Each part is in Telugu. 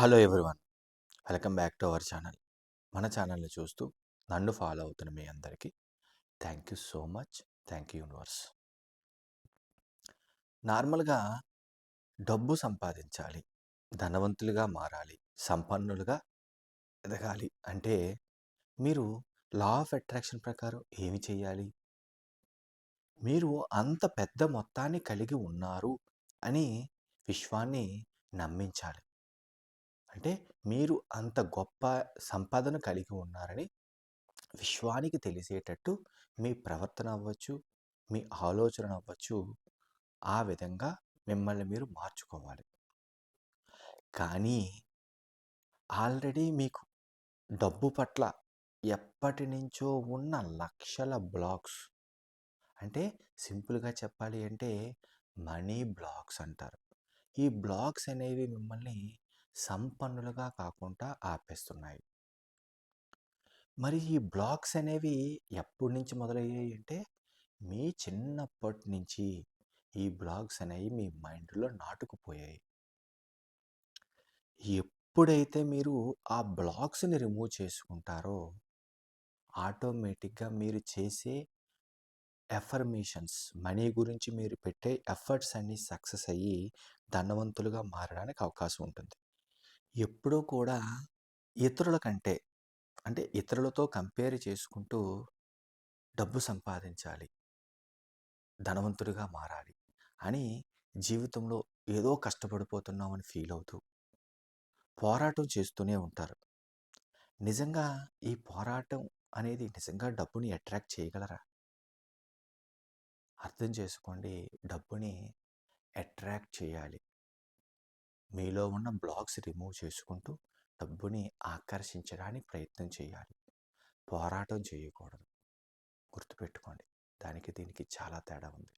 Hello everyone. Welcome back to our channel. మన ఛానల్ని చూస్తూ నన్ను ఫాలో అవుతున్న మీ అందరికీ thank you so much. Thank you universe. నార్మల్గా డబ్బు సంపాదించాలి ధనవంతులుగా మారాలి సంపన్నులుగా ఎదగాలి అంటే మీరు లా ఆఫ్ అట్రాక్షన్ ప్రకారం ఏమి చేయాలి? మీరు అంత పెద్ద మొత్తాన్ని కలిగి ఉన్నారు అని విశ్వాన్ని నమ్మించాలి. అంటే మీరు అంత గొప్ప సంపాదన కలిగి ఉన్నారని విశ్వానికి తెలిసేటట్టు మీ ప్రవర్తన అవ్వచ్చు మీ ఆలోచన అవ్వచ్చు ఆ విధంగా మిమ్మల్ని మీరు మార్చుకోవాలి. కానీ ఆల్రెడీ మీకు డబ్బు పట్ల ఎప్పటి నుంచో ఉన్న లక్షల బ్లాక్స్. అంటే సింపుల్గా చెప్పాలి అంటే మనీ బ్లాక్స్ అంటారు. ఈ బ్లాక్స్ అనేవి మిమ్మల్ని సంపన్నులుగా కాకుండా ఆపేస్తున్నాయి. మరి ఈ బ్లాక్స్ అనేవి ఎప్పటి నుంచి మొదలయ్యాయి అంటే మీ చిన్నప్పటి నుంచి ఈ బ్లాగ్స్ అనేవి మీ మైండ్లో నాటుకుపోయాయి. ఎప్పుడైతే మీరు ఆ బ్లాగ్స్ని రిమూవ్ చేసుకుంటారో ఆటోమేటిక్గా మీరు చేసే ఎఫర్మేషన్స్ మనీ గురించి మీరు పెట్టే ఎఫర్ట్స్ అన్నీ సక్సెస్ అయ్యి ధనవంతులుగా మారడానికి అవకాశం ఉంటుంది. ఎప్పుడూ కూడా ఇతరుల కంటే అంటే ఇతరులతో కంపేర్ చేసుకుంటూ డబ్బు సంపాదించాలి. ధనవంతుడిగా మారాలి అని జీవితంలో ఏదో కష్టపడిపోతున్నామని ఫీల్ అవుతూ పోరాటం చేస్తూనే ఉంటారు. నిజంగా ఈ పోరాటం అనేది నిజంగా డబ్బుని అట్రాక్ట్ చేయగలరా? అర్థం చేసుకోండి. డబ్బుని అట్రాక్ట్ చేయాలి. మీలో ఉన్న బ్లాగ్స్ రిమూవ్ చేసుకుంటూ డబ్బుని ఆకర్షించడానికి ప్రయత్నం చేయాలి. పోరాటం చేయకూడదు. గుర్తుపెట్టుకోండి. దానికి దీనికి చాలా తేడా ఉంది.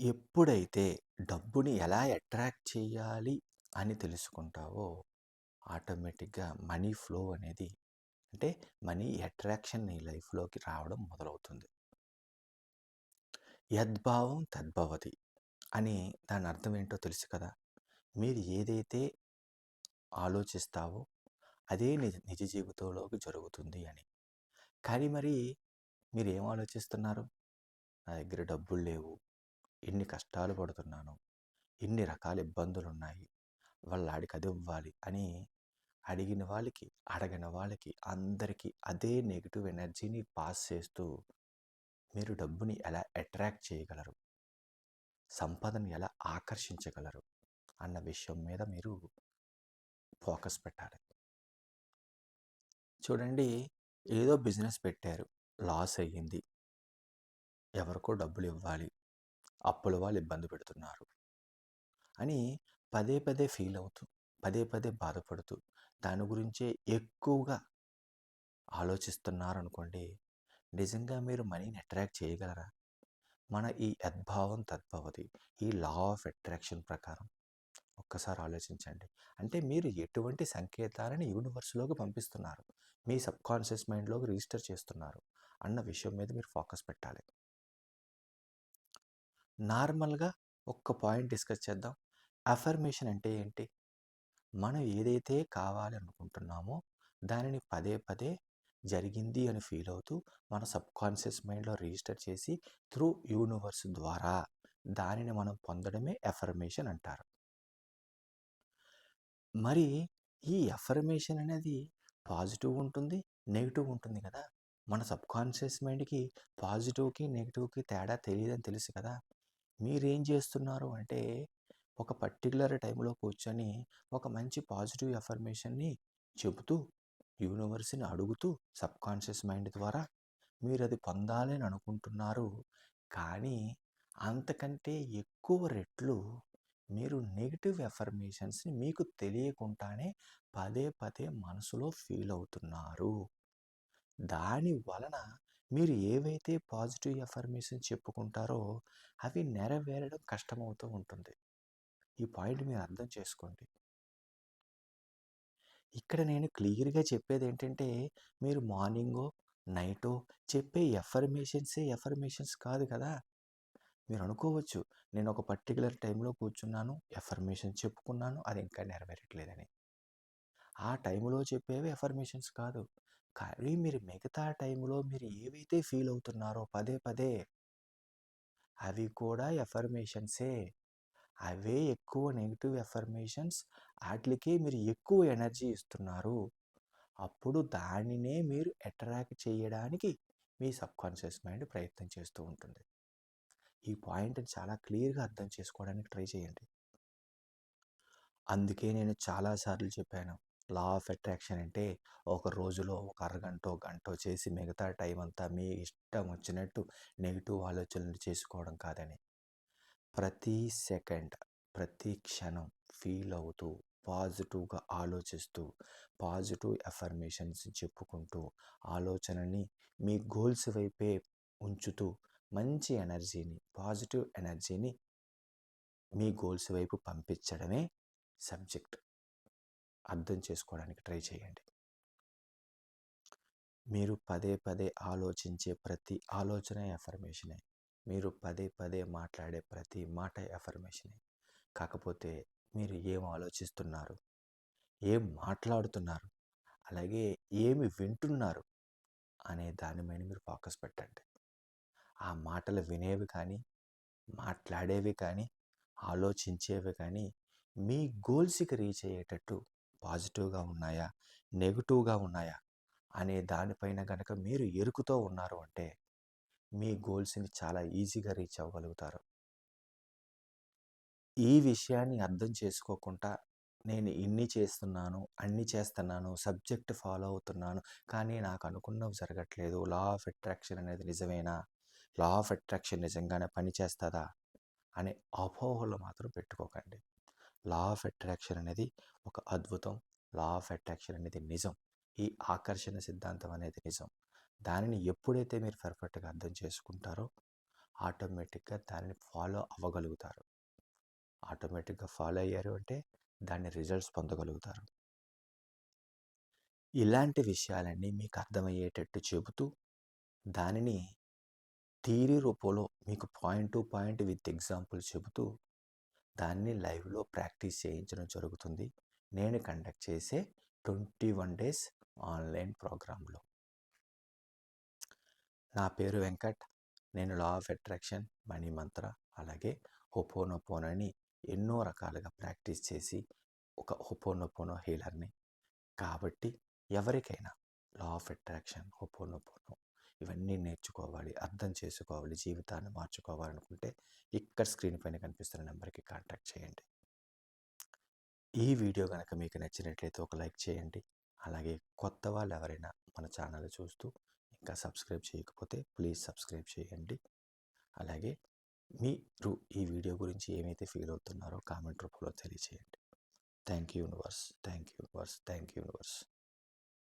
ఎప్పుడైతే డబ్బుని ఎలా అట్రాక్ట్ చేయాలి అని తెలుసుకుంటావో ఆటోమేటిక్గా మనీ ఫ్లో అనేది అంటే మనీ అట్రాక్షన్ నీ లైఫ్లోకి రావడం మొదలవుతుంది. యద్భావం తద్భవతి. అని దాని అర్థం ఏంటో తెలుసు కదా! మీరు ఏదైతే ఆలోచిస్తావో అదే నిజ నిజ జీవితంలోకి జరుగుతుంది అని. కానీ మరి మీరు ఏం ఆలోచిస్తున్నారు? నా దగ్గర డబ్బులు లేవు. ఇన్ని కష్టాలు పడుతున్నాను. ఇన్ని రకాల ఇబ్బందులు ఉన్నాయి వాళ్ళ ఆడికి అది ఇవ్వాలి అని అడిగిన వాళ్ళకి అడగిన వాళ్ళకి అందరికీ అదే నెగిటివ్ ఎనర్జీని పాస్ చేస్తూ మీరు డబ్బుని ఎలా అట్రాక్ట్ చేయగలరు? సంపదను ఎలా ఆకర్షించగలరు అన్న విషయం మీద మీరు ఫోకస్ పెట్టాలి. చూడండి ఏదో బిజినెస్ పెట్టారు. లాస్ అయ్యింది. ఎవరికో డబ్బులు ఇవ్వాలి. అప్పుల వాళ్ళు ఇబ్బంది పెడుతున్నారు అని పదే పదే ఫీల్ అవుతూ పదే పదే బాధపడుతూ దాని గురించే ఎక్కువగా ఆలోచిస్తున్నారు అనుకోండి నిజంగా మీరు మనీని అట్రాక్ట్ చేయగలరా? మన ఈ యద్భావం తద్భవతి ఈ లా ఆఫ్ అట్రాక్షన్ ప్రకారం ఒక్కసారి ఆలోచించండి. అంటే మీరు ఎటువంటి సంకేతాలని యూనివర్స్లోకి పంపిస్తున్నారు? మీ సబ్కాన్షియస్ మైండ్లోకి రిజిస్టర్ చేస్తున్నారు అన్న విషయం మీద మీరు ఫోకస్ పెట్టాలి. నార్మల్గా ఒక్క పాయింట్ డిస్కస్ చేద్దాం. అఫర్మేషన్ అంటే ఏంటి? మనం ఏదైతే కావాలి అనుకుంటున్నామో దానిని పదే పదే జరిగింది అని ఫీల్ అవుతూ మన సబ్కాన్షియస్ మైండ్లో రిజిస్టర్ చేసి త్రూ యూనివర్స్ ద్వారా దానిని మనం పొందడమే ఎఫర్మేషన్ అంటారు. మరి ఈ ఎఫర్మేషన్ అనేది పాజిటివ్ ఉంటుంది నెగిటివ్ ఉంటుంది కదా! మన సబ్కాన్షియస్ మైండ్కి పాజిటివ్కి నెగిటివ్కి తేడా తెలియదని తెలుసు కదా! మీరేం చేస్తున్నారు అంటే ఒక పర్టికులర్ టైంలో కూర్చొని ఒక మంచి పాజిటివ్ ఎఫర్మేషన్ని చెబుతూ యూనివర్స్ని అడుగుతూ సబ్కాన్షియస్ మైండ్ ద్వారా మీరు అది పొందాలని అనుకుంటున్నారు. కానీ అంతకంటే ఎక్కువ రెట్లు మీరు నెగిటివ్ ఎఫర్మేషన్స్ని మీకు తెలియకుండానే పదే పదే మనసులో ఫీల్ అవుతున్నారు. దాని వలన మీరు ఏవైతే పాజిటివ్ ఎఫర్మేషన్ చెప్పుకుంటారో అవి నెరవేరడం కష్టమవుతూ ఉంటుంది. ఈ పాయింట్ మీరు అర్థం చేసుకోండి. ఇక్కడ నేను క్లియర్గా చెప్పేది ఏంటంటే మీరు మార్నింగో నైటో చెప్పే ఎఫర్మేషన్సే ఎఫర్మేషన్స్ కాదు కదా! మీరు అనుకోవచ్చు నేను ఒక పర్టికులర్ టైంలో కూర్చున్నాను ఎఫర్మేషన్ చెప్పుకున్నాను అది ఇంకా నెరవేరట్లేదని. ఆ టైంలో చెప్పేవి ఎఫర్మేషన్స్ కాదు. కానీ మీరు మిగతా టైంలో మీరు ఏవైతే ఫీల్ అవుతున్నారో పదే పదే అవి కూడా ఎఫర్మేషన్సే. అవే ఎక్కువ నెగిటివ్ ఎఫర్మేషన్స్ వాటికే మీరు ఎక్కువ ఎనర్జీ ఇస్తున్నారు. అప్పుడు దానినే మీరు అట్రాక్ట్ చేయడానికి మీ సబ్కాన్షియస్ మైండ్ ప్రయత్నం చేస్తూ ఉంటుంది. ఈ పాయింట్ని చాలా క్లియర్గా అర్థం చేసుకోవడానికి ట్రై చేయండి. అందుకే నేను చాలాసార్లు చెప్పాను లా ఆఫ్ అట్రాక్షన్ అంటే ఒక రోజులో ఒక అరగంట గంట చేసి మిగతా టైం అంతా మీ ఇష్టం వచ్చినట్టు నెగిటివ్ ఆలోచనలు చేసుకోవడం కాదని. ప్రతి సెకండ్ ప్రతి క్షణం ఫీల్ అవుతూ పాజిటివ్గా ఆలోచిస్తూ పాజిటివ్ ఎఫర్మేషన్స్ చెప్పుకుంటూ ఆలోచనని మీ గోల్స్ వైపే ఉంచుతూ మంచి ఎనర్జీని పాజిటివ్ ఎనర్జీని మీ గోల్స్ వైపు పంపించడమే సబ్జెక్ట్. అర్థం చేసుకోవడానికి ట్రై చేయండి. మీరు పదే పదే ఆలోచించే ప్రతి ఆలోచన ఎఫర్మేషనే మీరు పదే పదే మాట్లాడే ప్రతి మాట ఎఫర్మేషనే కాకపోతే మీరు ఏం ఆలోచిస్తున్నారు? ఏం మాట్లాడుతున్నారు? అలాగే ఏమి వింటున్నారు? అనే దాని మీద మీరు ఫోకస్ పెట్టండి. ఆ మాటలు వినేవి కానీ మాట్లాడేవి కానీ ఆలోచించేవి కానీ మీ గోల్స్కి రీచ్ అయ్యేటట్టు పాజిటివ్గా ఉన్నాయా? నెగిటివ్గా ఉన్నాయా? అనే దానిపైన కనుక మీరు ఎరుకుతో ఉన్నారు అంటే మీ గోల్స్ని చాలా ఈజీగా రీచ్ అవ్వగలుగుతారు. ఈ విషయాన్ని అర్థం చేసుకోకుండా నేను ఇన్ని చేస్తున్నాను అన్ని చేస్తున్నాను సబ్జెక్ట్ ఫాలో అవుతున్నాను కానీ నాకు అనుకున్నవి జరగట్లేదు. లా ఆఫ్ అట్రాక్షన్ అనేది నిజమేనా? లా ఆఫ్ అట్రాక్షన్ నిజంగానే పని చేస్తుందా? అనే అపోహలు మాత్రం పెట్టుకోకండి. లా ఆఫ్ అట్రాక్షన్ అనేది ఒక అద్భుతం. లా ఆఫ్ అట్రాక్షన్ అనేది నిజం. ఈ ఆకర్షణ సిద్ధాంతం అనేది నిజం. దానిని ఎప్పుడైతే మీరు పర్ఫెక్ట్గా అర్థం చేసుకుంటారో ఆటోమేటిక్గా దానిని ఫాలో అవ్వగలుగుతారు. ఆటోమేటిక్గా ఫాలో అయ్యారు అంటే దాని రిజల్ట్స్ పొందగలుగుతారు. ఇలాంటి విషయాలన్నీ మీకు అర్థమయ్యేటట్టు చెబుతూ దానిని థీరీ రూపంలో మీకు point to point with example చెబుతూ దాన్ని లైవ్లో ప్రాక్టీస్ చేయించడం జరుగుతుంది. నేను కండక్ట్ చేసే ట్వంటీ వన్ డేస్ ఆన్లైన్ ప్రోగ్రాంలో నా పేరు వెంకట్. నేను లా ఆఫ్ అట్రాక్షన్ మనీ మంత్ర అలాగే హోపోనోపోనని ఎన్నో రకాలుగా ప్రాక్టీస్ చేసి ఒక హోపోనోపోనో హీలర్ని. కాబట్టి ఎవరికైనా లా ఆఫ్ అట్రాక్షన్ హోపోనోపోనో ఇవన్నీ నేర్చుకోవాలి అర్థం చేసుకోవాలి జీవితాన్ని మార్చుకోవాలనుకుంటే ఇక్కడ స్క్రీన్ పైన కనిపిస్తున్న నెంబర్కి కాంటాక్ట్ చేయండి. ఈ వీడియో కనుక మీకు నచ్చినట్లయితే ఒక లైక్ చేయండి. అలాగే కొత్త వాళ్ళు ఎవరైనా మన ఛానల్ చూస్తూ ఇంకా సబ్స్క్రైబ్ చేయకపోతే ప్లీజ్ సబ్స్క్రైబ్ చేయండి. అలాగే మీరు ఈ వీడియో గురించి ఏమైతే ఫీల్ అవుతున్నారో కామెంట్ రూపంలో తెలియచేయండి. Thank you universe thank you universe thank you universe.